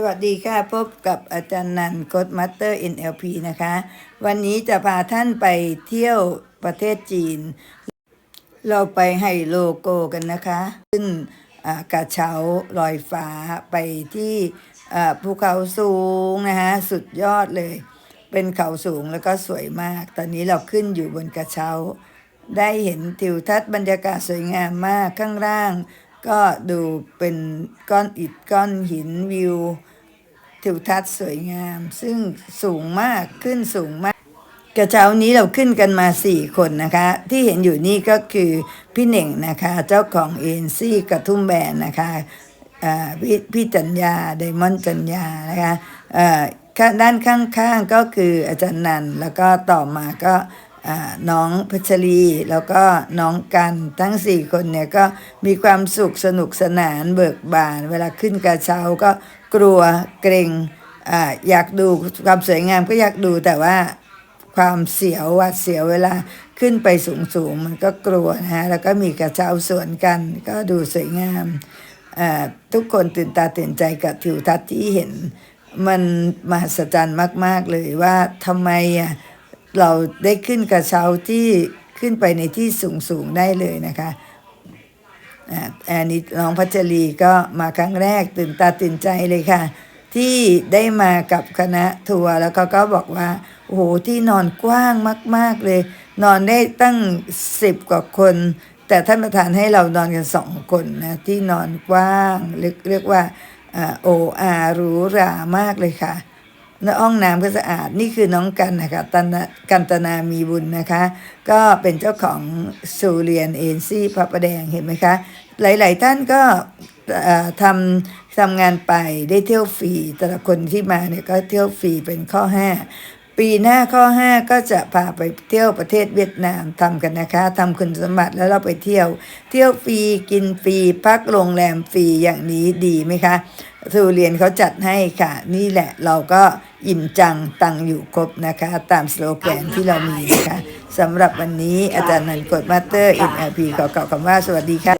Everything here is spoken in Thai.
สวัสดีค่ะ พบกับอาจารย์นันโคดมัตเตอร์ NLP นะคะ วันนี้จะพาท่านไปเที่ยวประเทศจีน เราไปไฮโลโกกันนะคะ ขึ้นกระเช้าลอยฟ้าไปที่ภูเขาสูงนะคะสุดยอดเลย เป็นเขาสูงแล้วก็สวยมาก ตอนนี้เราขึ้นอยู่บนกระเช้า ได้เห็นทิวทัศน์บรรยากาศสวยงามมากข้างล่าง ก็ดูเป็นก้อนอิฐก้อนหินวิวทิวทัศน์สวยงาม ซึ่งสูงมากขึ้นสูงมาก กระเช้านี้เราขึ้นกันมาสี่คนนะคะ ที่เห็นอยู่นี่ก็คือพี่เหน่งนะคะ เจ้าของเอ็นซี่กระทุ่มแบนนะคะอ่าพี่พี่จัญญาไดมอนจัญญานะคะอ่าข้างด้านข้างๆก็คืออาจารย์นันแล้วก็ต่อมาก็ น้องพัชรีแล้วก็น้องกันทั้งสี่คนเนี่ยก็มีความสุขสนุกสนานเบิกบาน เวลาขึ้นกระเช้าก็กลัวเกรงออยากดูความสวยงามก็อยากดูแต่ว่าความเสียวหวัดเสียวเวลาขึ้นไปสูงสูงๆมันก็กลัวนะฮะแล้วก็มีกระเช้าสวนกันก็ดูสวยงามทุกคนตื่นตาตื่นใจกับทิวทัศน์ที่เห็น มันมหัศจรรย์มาก ๆ เลยว่าทำไมอะ เราได้ขึ้นกระเช้าที่ขึ้นไปในที่สูงสูงได้เลยนะคะอ่าอันนี้น้องพัชรีก็มาครั้งแรกตื่นตาตื่นใจเลยค่ะ ที่ได้มากับคณะทัวร์แล้วก็ก็บอกว่าโอ้โหที่นอนกว้างมาก ๆเลย นอนได้ตั้งสิบกว่าคน แต่ท่านประธานให้เรานอนกันสองคนนะที่นอนกว้างเรียกเรียกว่าโออาหรูหรามากเลยค่ะ แล้วห้องน้ำก็สะอาดนี่คือน้องกันนะคะตันกันตนามีบุญนะคะ ก็เป็นเจ้าของสูเรียนเอ็นซี่พระประแดงเห็นไหมคะ หลาย ๆ ท่านก็ทำทำงานไปได้เที่ยวฟรีแต่ละคนที่มาเนี่ยก็เที่ยวฟรีเป็นข้อ 5 ปีหน้าข้อ 5 ก็จะพาไปเที่ยวประเทศเวียดนามทำกันนะคะทำคุณสมบัติแล้วเราไปเที่ยว เที่ยวฟรีกินฟรีพักโรงแรมฟรีอย่างนี้ดีไหมคะสูเรียนเขาจัดให้ค่ะ นี่แหละเราก็อิ่มจังตังอยู่ครบนะคะ ตามสโลแกนที่เรามีนะคะสำหรับวันนี้อาจารย์นันกดมาสเตอร์ NLP ขอกล่าวคำว่าสวัสดีค่ะ